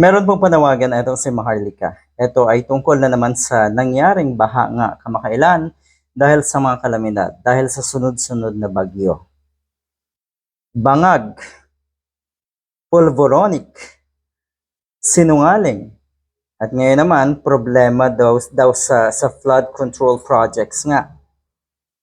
Meron pong panawagan itong si Maharlika. Ito ay tungkol na naman sa nangyaring baha nga kamakailan dahil sa mga kalamidad, dahil sa sunod-sunod na bagyo. Bangag, pulvoronic, sinungaling, at ngayon naman, problema daw, daw sa, sa flood control projects nga.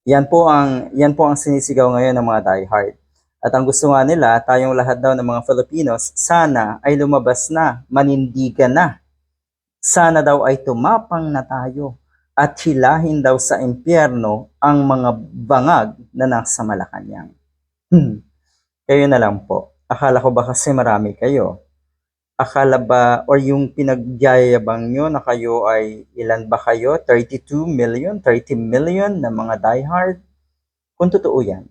Yan po ang yan po ang sinisigaw ngayon ng mga diehard. At ang gusto nga nila, tayong lahat daw ng mga Filipinos, sana ay lumabas na, manindigan na. Sana daw ay tumapang na tayo at hilahin daw sa impyerno ang mga bangag na nasa Malacanang. Hmm. Kayo na lang po. Akala ko ba kasi marami kayo? Akala ba, or yung pinagyayabang nyo na kayo ay, ilan ba kayo? 32 million, 30 million na mga diehard? Kung totoo yan,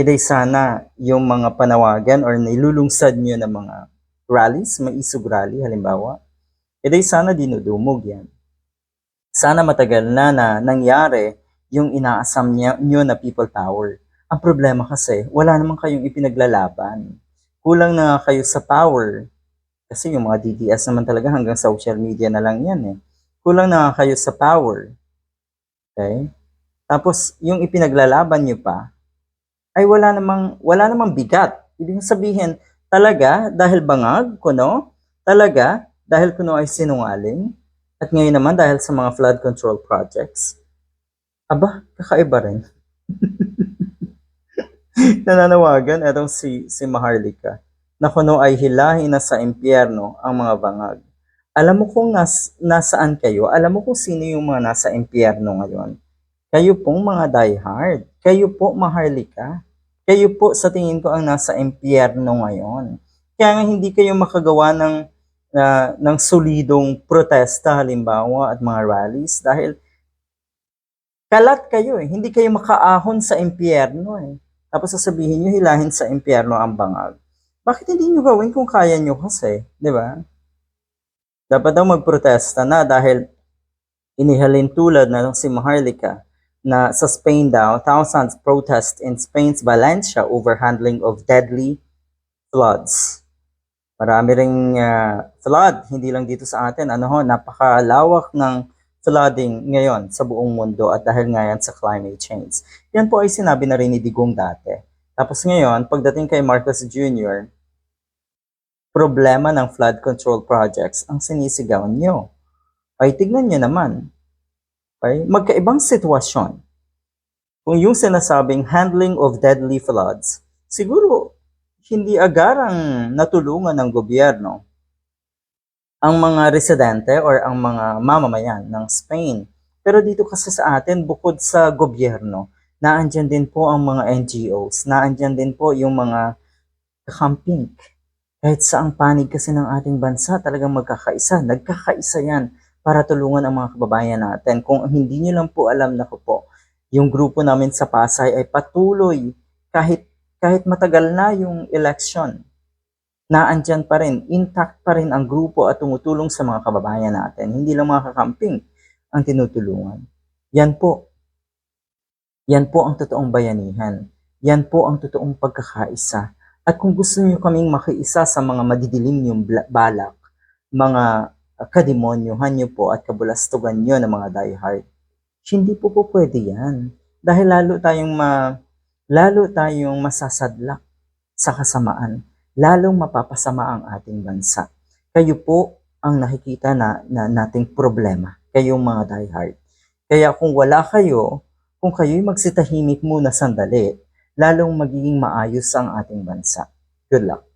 edi sana yung mga panawagan or nilulungsad nyo ng mga rallies, may isog rally halimbawa, edi sana dinudumog yan. Sana matagal na na nangyari yung inaasam nyo na people power. Ang problema kasi, wala naman kayong ipinaglalaban. Kulang na kayo sa power. Kasi yung mga DDS naman talaga hanggang social media na lang yan eh. Kulang na kayo sa power. Okay? Tapos, yung ipinaglalaban nyo pa, ay wala namang, wala namang bigat. Ibig sabihin, talaga, dahil bangag, kuno, talaga, dahil kuno ay sinungaling, at ngayon naman dahil sa mga flood control projects, aba, kakaiba rin. Nananawagan itong si, si Maharlika na kuno ay hilahin na sa impyerno ang mga bangag. Alam mo kung nas, nasaan kayo, alam mo kung sino yung mga nasa impyerno ngayon. Kayo pong mga diehard. Kayo po, Maharlika. Kayo po sa tingin ko ang nasa impyerno ngayon. Kaya nga hindi kayo makagawa ng na ng solidong protesta halimbawa at mga rallies dahil kalat kayo eh. Hindi kayo makaahon sa impyerno eh. Tapos sasabihin nyo hilahin sa impyerno ang bangag. Bakit hindi nyo gawin kung kaya nyo kasi? Di ba? Dapat daw magprotesta na dahil inihalin tulad na si Maharlika na sa Spain daw, thousands protest in Spain's Valencia over handling of deadly floods. Marami ring ah, flood, hindi lang dito sa atin. Ano ho, napakalawak ng flooding ngayon sa buong mundo at dahil nga yan sa climate change. Yan po ay sinabi na rin ni Digong dati. Tapos ngayon, pagdating kay Marcos Jr., problema ng flood control projects ang sinisigaw nyo. Ay, tignan nyo naman. Okay? Magkaibang sitwasyon. Kung yung sinasabing handling of deadly floods, siguro hindi agarang natulungan ng gobyerno ang mga residente or ang mga mamamayan ng Spain. Pero dito kasi sa atin, bukod sa gobyerno, naandyan din po ang mga NGOs, naandyan din po yung mga kakamping. Kahit sa ang panig kasi ng ating bansa, talagang magkakaisa. Nagkakaisa yan para tulungan ang mga kababayan natin. Kung hindi nyo lang po alam na po, yung grupo namin sa Pasay ay patuloy kahit kahit matagal na yung election, naandyan pa rin, intact pa rin ang grupo at tumutulong sa mga kababayan natin. Hindi lang mga kakamping ang tinutulungan. Yan po. Yan po ang totoong bayanihan. Yan po ang totoong pagkakaisa. At kung gusto niyo kaming makiisa sa mga madidilim yung balak, mga kademonyohan niyo po at kabulastugan niyo ng mga diehard, hindi po po pwede yan. Dahil lalo tayong ma, lalo tayong masasadlak sa kasamaan, lalong mapapasama ang ating bansa. Kayo po ang nakikita na, na nating problema, kayong mga diehard. Kaya kung wala kayo, kung kayo'y magsitahimik muna sandali, lalong magiging maayos ang ating bansa. Good luck.